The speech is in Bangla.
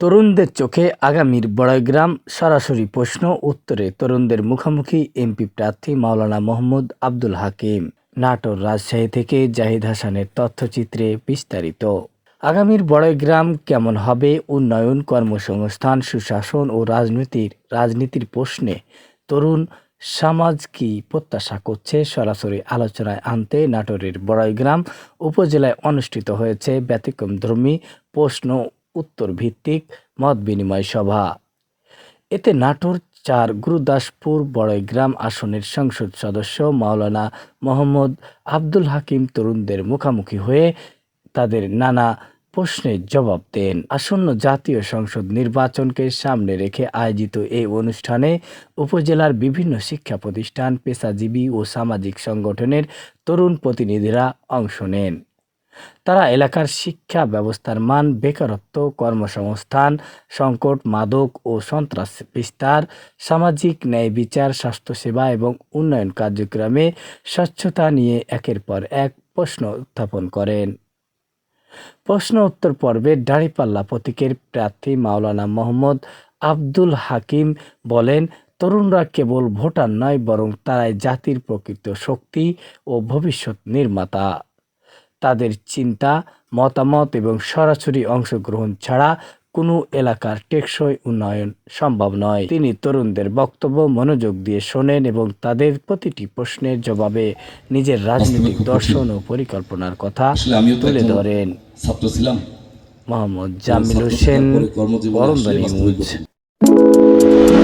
তরুণদের চোখে আগামীর বড়গ্রাম সরাসরি প্রশ্ন, উত্তরে তরুণদের মুখোমুখি এমপি প্রার্থী মাওলানা মোহাম্মদ আব্দুল হাকিম। নাটোর রাজশাহী থেকে জাহিদ হাসানের তথ্যচিত্রে বিস্তারিত। আগামীর বড়গ্রাম কেমন হবে? উন্নয়ন, কর্মসংস্থান, সুশাসন ও রাজনীতির রাজনীতির প্রশ্নে তরুণ সমাজ কি প্রত্যাশা করছে? সরাসরি আলোচনায় আনতে নাটোরের বড়াইগ্রাম উপজেলায় অনুষ্ঠিত হয়েছে ব্যতিক্রমধর্মী প্রশ্ন উত্তর ভিত্তিক মত বিনিময় সভা। এতে নাটোর চার গুরুদাসপুর বড়াইগ্রাম আসনের সংসদ সদস্য মাওলানা মোহাম্মদ আব্দুল হাকিম তরুণদের মুখোমুখি হয়ে তাদের নানা প্রশ্নের জবাব দেন। আসন্ন জাতীয় সংসদ নির্বাচনকে সামনে রেখে আয়োজিত এই অনুষ্ঠানে উপজেলার বিভিন্ন শিক্ষা প্রতিষ্ঠান, পেশাজীবী ও সামাজিক সংগঠনের তরুণ প্রতিনিধিরা অংশ নেন। তারা এলাকার শিক্ষা ব্যবস্থার মান, বেকারত্ব, কর্মসংস্থান, সংকট, মাদক ও সন্ত্রাস বিস্তার, সামাজিক ন্যায় বিচার, স্বাস্থ্যসেবা এবং উন্নয়ন কার্যক্রমে স্বচ্ছতা নিয়ে একের পর এক প্রশ্ন উত্থাপন করেন। প্রশ্ন উত্তর পর্বে দাঁড়িপাল্লা প্রতীকের প্রার্থী মাওলানা মোহাম্মদ আব্দুল হাকিম বলেন, তরুণরা কেবল ভোটার নয়, বরং তারাই জাতির প্রকৃত শক্তি ও ভবিষ্যৎ নির্মাতা। তাদের চিন্তা মতামত এবং সরাসরি অংশগ্রহণ ছাড়া কোনো এলাকার টেকসই উন্নয়ন সম্ভব নয়। তিনি তরুণদের বক্তব্য মনোযোগ দিয়ে শোনেন এবং তাদের প্রতিটি প্রশ্নের জবাবে নিজের রাজনৈতিক দর্শন ও পরিকল্পনার কথা তুলে ধরেন। ছাত্র ছিলাম। মোহাম্মদ জামিল হোসেন বরন্দনী নিউজ। বাস্তবিক